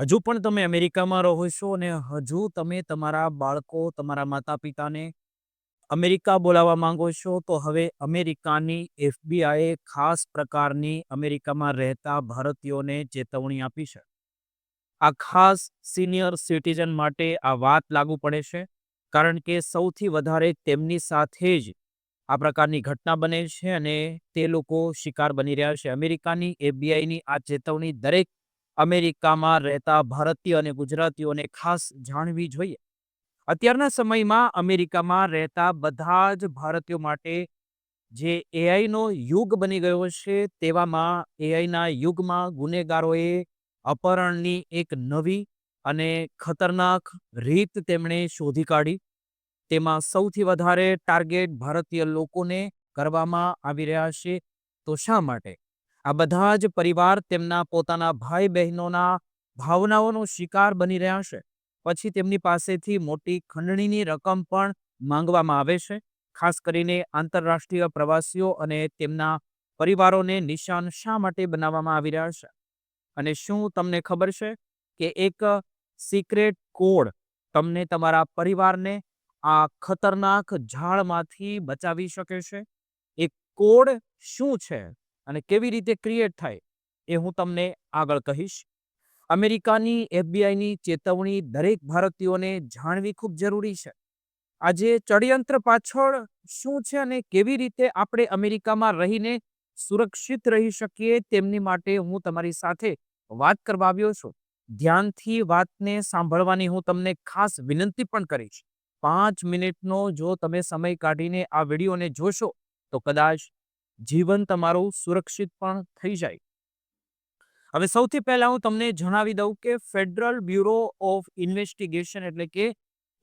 હજુ પણ તમે અમેરિકામાં રહો છો અને હજુ તમે તમારા બાળકો, તમારા માતા-પિતાને અમેરિકા બોલાવવા માંગો છો, તો હવે અમેરિકાની એફબીઆઈએ ખાસ પ્રકારની અમેરિકામાં રહેતા ભારતીયોને ચેતવણી આપી છે. આ ખાસ સિનિયર સિટીઝન માટે આ વાત લાગુ પડે છે. કારણ કે સૌથી વધારે તેમની સાથે જ આ પ્રકારની ઘટના બને છે અને તે લોકો શિકાર બની રહ્યા છે. અમેરિકાની એફબીઆઈની આ ચેતવણી દરેક અમેરિકામાં રહેતા ભારતીય અને ગુજરાતીઓને ખાસ જાણવી જોઈએ. અત્યારના સમયમાં અમેરિકામાં રહેતા બધા જ ભારતીયો માટે જે એઆઈનો યુગ બની ગયો છે, તેવામાં એઆઈના યુગમાં ગુનેગારોએ અપહરણની એક નવી અને ખતરનાક રીત તેમણે શોધી કાઢી. તેમાં સૌથી વધારે ટાર્ગેટ ભારતીય લોકોને કરવામાં આવી રહ્યા છે. તો શા માટે? આ બધા જ પરિવાર તેમના પોતાના ભાઈ-બહેનોના ભાવનાઓનો શિકાર બની રહ્યા છે. પછી તેમની પાસેથી મોટી ખંડણીની રકમ પણ માંગવામાં આવે છે. ખાસ કરીને આંતરરાષ્ટ્રીય પ્રવાસીઓ અને તેમના પરિવારોને નિશાન શા માટે બનાવવામાં આવી રહ્યા છે? અને શું તમને ખબર છે કે એક સિક્રેટ કોડ તમને તમારા પરિવારને આ ખતરનાક ઝાડમાંથી બચાવી શકે છે? એ કોડ શું છે અને કેવી રીતે ક્રિએટ થાય? એ હું તમને આગળ કહીશ. અમેરિકાની એફબીઆઈની ચેતવણી દરેક ભારતીયોને જાણવી ખૂબ જરૂરી છે. આજે ષડયંત્ર પાછળ શું છે અને કેવી રીતે આપણે અમેરિકામાં રહીને સુરક્ષિત રહી શકીએ તેમની માટે હું તમારી સાથે વાત કરવા આવ્યો છું. ધ્યાનથી વાતને સાંભળવાની હું તમને ખાસ વિનંતી પણ કરીશ. પાંચ મિનિટનો જો તમે સમય કાઢીને આ વિડીયોને જોશો તો કદાચ જીવન તમારું સુરક્ષિત પણ થઈ જાય. હવે સૌથી પહેલા હું તમને જણાવી દઉં કે ફેડરલ બ્યુરો ઓફ ઇન્વેસ્ટિગેશન એટલે કે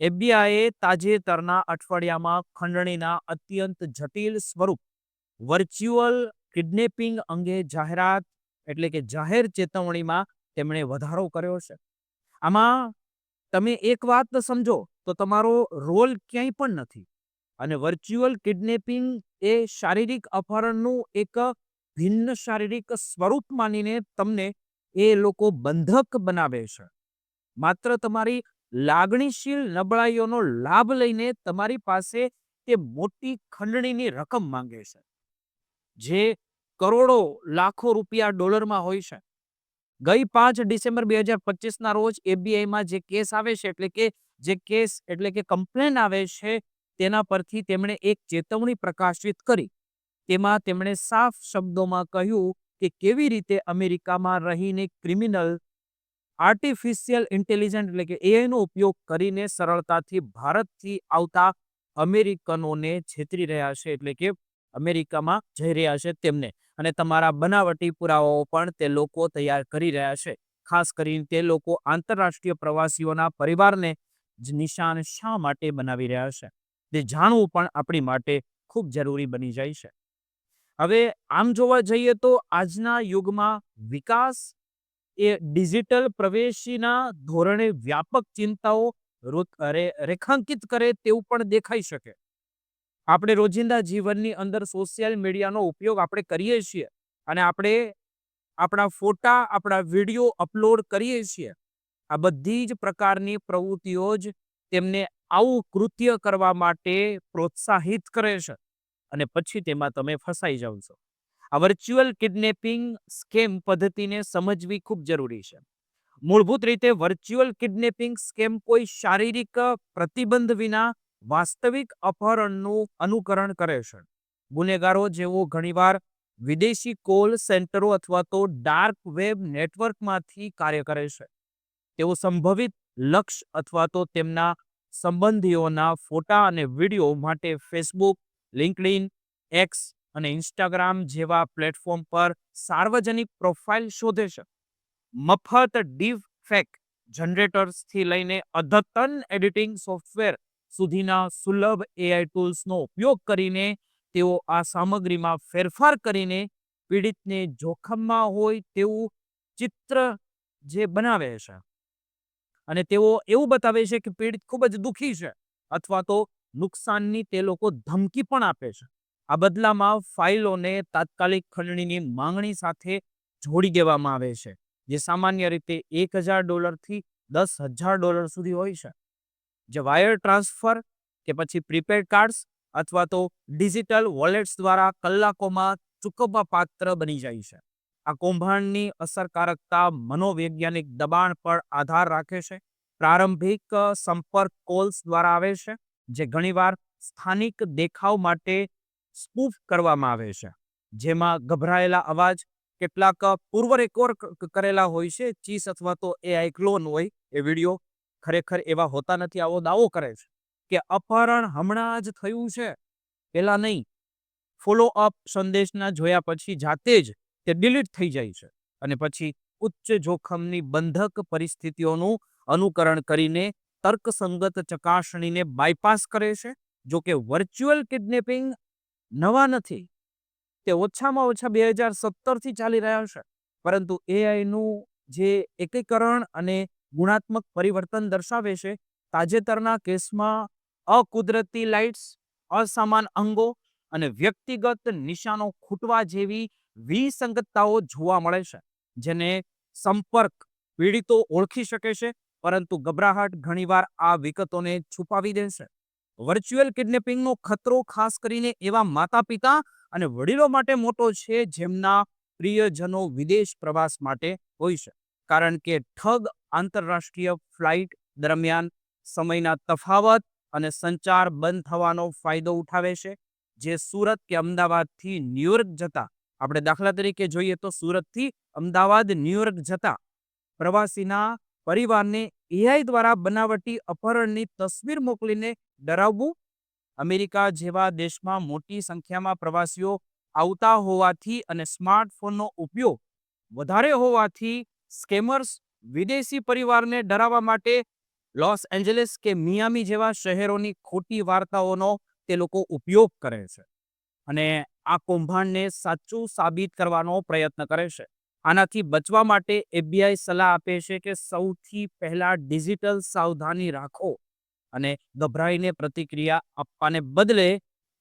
એફબીઆઈએ તાજેતરના અઠવાડિયામાં ખંડણીના અત્યંત જટિલ સ્વરૂપ, વર્ચ્યુઅલ કિડનેપિંગ અંગે જાહેરાત એટલે કે જાહેર ચેતવણીમાં તેમણે વધારો કર્યો છે. આમાં તમે એક વાત સમજો તો તમારો રોલ ક્યાંય પણ નથી અને વર્ચ્યુઅલ કિડનેપિંગ એ શારીરિક અપહરણનું એક ભિન્ન શારીરિક સ્વરૂપ માનીને તમને એ લોકો બંધક બનાવે છે. માત્ર તમારી લાગણીશીલ નબળાઈઓનો લાભ લઈને તમારી પાસે તે મોટી ખંડણીની રકમ માંગે છે. જે કરોડો, લાખો રૂપિયા, ડોલરમાં હોય છે. ગઈ પાંચ ડિસેમ્બર બે હજાર પચીસના રોજ એબીઆઈમાં જે કેસ આવે છે એટલે કે જે કેસ એટલે કે કમ્પ્લેન આવે છે તેના પરથી તેમણે એક ચેતવણી પ્રકાશિત કરી. તેમાં તેમણે સાફ શબ્દોમાં કહ્યું કે કેવી રીતે અમેરિકામાં રહીને ક્રિમિનલ, આર્ટિફિશિયલ ઇન્ટેલિજન્ટ એટલે કે એઆઈનો ઉપયોગ કરીને સરળતાથી ભારતથી આવતા અમેરિકનોને છેતરી રહ્યા છે એટલે કે અમેરિકામાં જઈ રહ્યા છે તેમને અને તમારા બનાવટી પુરાવાઓ પણ તે લોકો તૈયાર કરી રહ્યા છે. ખાસ કરીને તે લોકો આંતરરાષ્ટ્રીય પ્રવાસીઓના પરિવારને નિશાન શા માટે બનાવી રહ્યા છે? તે જાણવું પણ આપણી માટે ખૂબ જરૂરી બની જાય છે. હવે આમ જોવા જઈએ તો આજના યુગમાં વિકાસ એ ડિજિટલ પ્રવેશીના ધોરણે વ્યાપક ચિંતાઓ રેખાંકિત કરે તેવું પણ દેખાઈ શકે. આપણે રોજિંદા જીવનની અંદર સોશિયલ મીડિયાનો ઉપયોગ આપણે કરીએ છીએ અને આપણે આપણા ફોટા, આપણા વીડિયો અપલોડ કરીએ છીએ. આ બધી જ પ્રકારની પ્રવૃત્તિઓ જ તેમને આવું કૃત્ય કરવા માટે પ્રોત્સાહિત કરે છે અને પછી તેમાં તમે ફસાઈ જાવ છો. આ વર્ચ્યુઅલ કિડનેપિંગ સ્કેમ પદ્ધતિને સમજવી ખૂબ જરૂરી છે. મૂળભૂત રીતે વર્ચ્યુઅલ કિડનેપિંગ સ્કેમ કોઈ શારીરિક પ્રતિબંધ વિના વાસ્તવિક અપહરણનું અનુકરણ કરે છે. ગુનેગારો જેઓ ઘણીવાર વિદેશી કોલ સેન્ટરો અથવા તો ડાર્ક વેબ નેટવર્કમાંથી કાર્ય કરે છે. તેઓ સંભવિત લક્ષ્ય અથવા તો તેમના સંબંધીઓના ફોટા અને વીડિયો માટે ફેસબુક, લિંક્ડઇન, એક્સ અને ઇન્સ્ટાગ્રામ જેવા પ્લેટફોર્મ પર સાર્વજનિક પ્રોફાઇલ શોધે છે. મફત ડીપ ફેક જનરેટર્સથી લઈને અદ્યતન એડિટિંગ સોફ્ટવેર સુધીના સુલભ એઆઈ ટૂલ્સનો ઉપયોગ કરીને તેઓ આ સામગ્રીમાં ફેરફાર કરીને પીડિતને જોખમમાં હોય તેવું ચિત્ર જે બનાવે છે અને તેઓ એવું બતાવે છે કે પીડિત ખૂબ જ દુઃખી છે અથવા તો નુકસાનની તે લોકો ધમકી પણ આપે છે. આ બદલામાં ફાઇલોને તાત્કાલિક ખંડણીની માંગણી સાથે જોડી દેવામાં આવે છે. જે સામાન્ય રીતે એક હજાર ડોલરથી દસ હજાર ડોલર સુધી હોય છે જે વાયર ટ્રાન્સફર કે પછી પ્રીપેડ કાર્ડ્સ અથવા તો ડિજિટલ વોલેટ્સ દ્વારા કલાકોમાં ચૂકવવા પાત્ર બની જાય છે આ કૌભાંડની અસરકારકતા મનોવૈજ્ઞાનિક દબાણ પર આધાર રાખે છે. પ્રારંભિક સંપર્ક કોલ્સ દ્વારા આવે છે, જે ઘણીવાર સ્થાનિક દેખાવ માટે સ્પૂફ કરવામાં આવે છે. જેમાં ગભરાયેલા અવાજ, કેટલાક પૂર્વ રેકોર્ડ કરેલા હોય છે, ચીસ અથવા તો એઆઈ ક્લોન હોય, એ વીડિયો ખરેખર એવા હોતા નથી, આવો દાવો કરે છે કે અપહરણ હમણાં જ થયું છે. પેલા નહીં. ફોલો અપ સંદેશના જોયા પછી જાતે જ તે ડિલીટ થઈ જાય છે. અને પછી ઉચ્ચ જોખમની બંધક પરિસ્થિતિઓનું અનુકરણ કરીને તર્કસંગત ચકાસણીને બાયપાસ કરે છે. જો કે વર્ચ્યુઅલ કિડનેપિંગ નવા નથી. તે ઓછામાં ઓછા બે હજાર સત્તરથી ચાલી રહ્યા છે. પરંતુ એઆઈનું જે એકીકરણ અને ગુણાત્મક પરિવર્તન દર્શાવે છે, તાજેતરના કેસમાં અકુદરતી લાઇટ્સ અસમાન અંગો અને વ્યક્તિગત નિશાનો ખૂટવા જેવી વિસંગતતાઓ જોવા મળે છે, જેને સંપર્ક પીડિતો ઓળખી શકે છે, પરંતુ ગભરાહટ ઘણીવાર આ વિગતોને છુપાવી દે છે. વર્ચ્યુઅલ કિડનેપિંગનો ખતરો ખાસ કરીને એવા માતા પિતા અને વડીલો માટે મોટો છે, જેમના પ્રિયજનો વિદેશ પ્રવાસ માટે હોય છે. કારણ કે ઠગ આંતરરાષ્ટ્રીય ફ્લાઇટ દરમિયાન સમયના તફાવત અને સંચાર બંધ થવાનો ફાયદો ઉઠાવે છે, જે સુરત કે અમદાવાદથી ન્યુયોર્ક જતા આપણે દાખલા તરીકે જોઈએ તો સુરતથી અમદાવાદ ન્યુયોર્ક જતા પ્રવાસીના પરિવારને એઆઈ દ્વારા બનાવટી અપહરણની તસવીર મોકલીને ડરાવવું. અમેરિકા જેવા દેશમાં મોટી સંખ્યામાં પ્રવાસીઓ આવતા હોવાથી અને સ્માર્ટફોનનો ઉપયોગ વધારે હોવાથી સ્કેમર્સ વિદેશી પરિવારને ડરાવવા માટે લોસ એન્જલિસ કે મિયામી જેવા શહેરોની ખોટી વાર્તાઓનો તે લોકો ઉપયોગ કરે છે. અને આ કૌભાંડને સાચું સાબિત કરવાનો પ્રયત્ન કરે છે. આનાથી બચવા માટે એફબીઆઈ સલાહ આપે છે કે સૌથી પહેલા ડિજિટલ સાવધાની રાખો અને ગભરાઈને પ્રતિક્રિયા આપવાને બદલે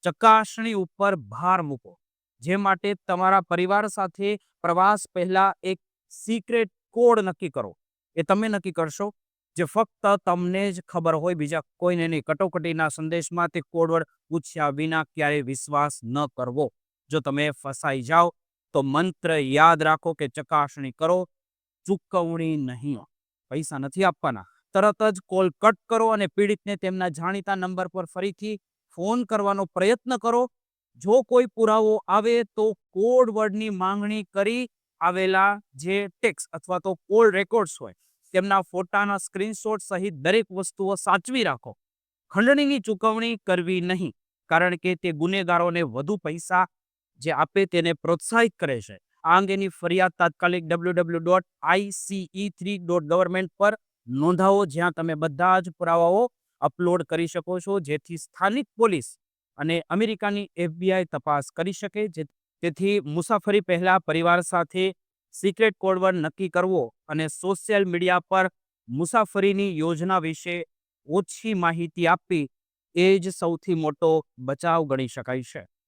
ચકાસણી ઉપર ભાર મૂકો. જે માટે તમારા પરિવાર સાથે પ્રવાસ પહેલા એક સિક્રેટ કોડ નક્કી કરો. એ તમે નક્કી કરશો? જે ફક્ત તમને જ ખબર હોય, બીજા કોઈને નહીં. કટોકટીના સંદેશમાં તે કોડવર્ડ પૂછ્યા વિના ક્યારેય વિશ્વાસ ન કરવો. જો તમે ફસાઈ જાઓ, તો મંત્ર યાદ રાખો કે ચકાસણી કરો. ચૂકવણી નહીં. પૈસા નથી આપવાના. તરત જ કોલ કટ કરો અને પીડિતને તેમના જાણીતા નંબર પર ફરીથી ફોન કરવાનો પ્રયત્ન કરો. જો કોઈ પુરાવો આવે, તો કોડ વર્ડની માંગણી કરી આવેલા જે ટેક્સ અથવા તો કોલ રેકોર્ડ્સ હોય તેમના ફોટાના સ્ક્રીનશોટ સહિત દરેક વસ્તુઓ સાચવી રાખો. ખંડણીની ચૂકવણી કરવી નહીં, કારણ કે તે ગુનેગારોને વધુ પૈસા જે આપે તેને પ્રોત્સાહિત કરે છે. આ અંગેની ફરિયાદ તાત્કાલિક W W dot ICE three dot government પર નોંધાવો, જ્યાં તમે બધા જ પુરાવાઓ અપલોડ કરી શકો છો, જેથી સ્થાનિક પોલીસ અને અમેરિકાની એફબીઆઈ તપાસ કરી શકે, જે તેથી મુસાફરી પહેલા પરિવાર સાથે સિક્રેટ કોડવર્ડ નક્કી કરવો અને સોશિયલ મીડિયા પર મુસાફરીની યોજના વિશે ઓછી માહિતી આપવી એ જ સૌથી મોટો બચાવ ગણી શકાય છે.